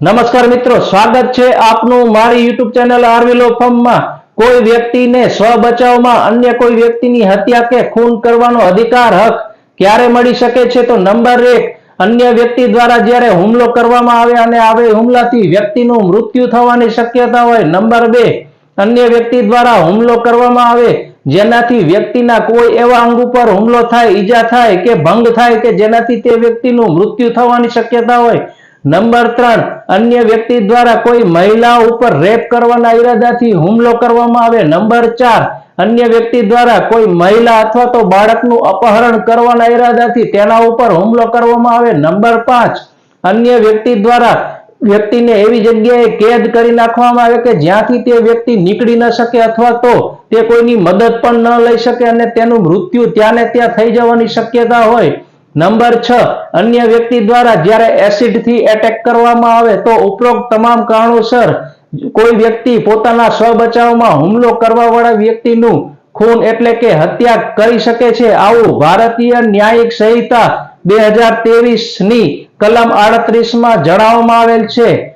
નમસ્કાર મિત્રો, સ્વાગત છે આપનું મારી યુટ્યુબ ચેનલ આરવીલો ફોર્મમાં કોઈ વ્યક્તિને સ્વ બચાવમાં અન્ય કોઈ વ્યક્તિની હત્યા કે ખૂન કરવાનો અધિકાર હક ક્યારે મળી શકે છે તો નંબર એક, અન્ય વ્યક્તિ દ્વારા જ્યારે હુમલો કરવામાં આવે અને આવે હુમલાથી વ્યક્તિનું મૃત્યુ થવાની શક્યતા હોય, નંબર બે, અન્ય વ્યક્તિ દ્વારા હુમલો કરવામાં આવે જેનાથી વ્યક્તિના કોઈ એવા અંગ ઉપર હુમલો થાય, ઈજા થાય કે ભંગ થાય કે જેનાથી તે વ્યક્તિનું મૃત્યુ થવાની શક્યતા હોય નંબર ત્રણ, અન્ય વ્યક્તિ દ્વારા કોઈ મહિલા ઉપર રેપ કરવાના ઈરાદાથી હુમલો કરવામાં આવે. નંબર ચાર, અન્ય વ્યક્તિ દ્વારા કોઈ મહિલા અથવા તો બાળકનું અપહરણ કરવાના ઈરાદાથી તેના ઉપર હુમલો કરવામાં આવે. નંબર પાંચ, અન્ય વ્યક્તિ દ્વારા વ્યક્તિને એવી જગ્યાએ કેદ કરી નાખવામાં આવે કે જ્યાંથી તે વ્યક્તિ નીકળી ન શકે અથવા તો તે કોઈની મદદ પણ ન લઈ શકે અને તેનું મૃત્યુ ત્યાં ને ત્યાં થઈ જવાની શક્યતા હોય. નંબર છ, અન્ય વ્યક્તિ દ્વારા જ્યારે એસિડથી એટેક કરવામાં આવે તો ઉપરોક્ત તમામ કારણોસર કોઈ વ્યક્તિ પોતાના સ્વ બચાવમાં હુમલો કરવા વાળા વ્યક્તિનું ખૂન એટલે કે હત્યા કરી શકે છે. આવું ભારતીય ન્યાયિક સંહિતા બે હજારની કલમ આડત્રીસમાં જણાવવામાં આવેલ છે.